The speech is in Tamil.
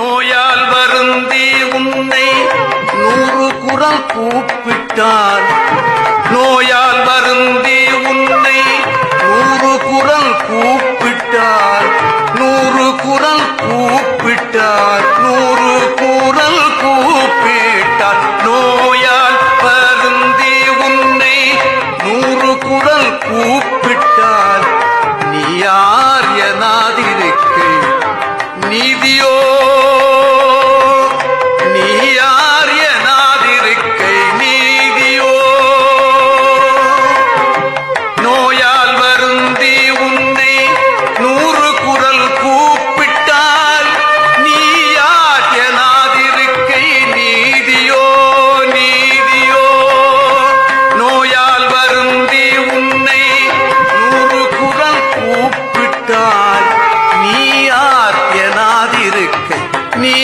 நோயால் வருந்தி உன்னை நூறு குரல் கூப்பிட்டார். நோயால் வருந்தி உன்னை நூறு குரல் கூப்பிட்டார். நூறு குரல் கூப்பிட்டார். நூறு நீ ஆத்யனாதிருக்க நீ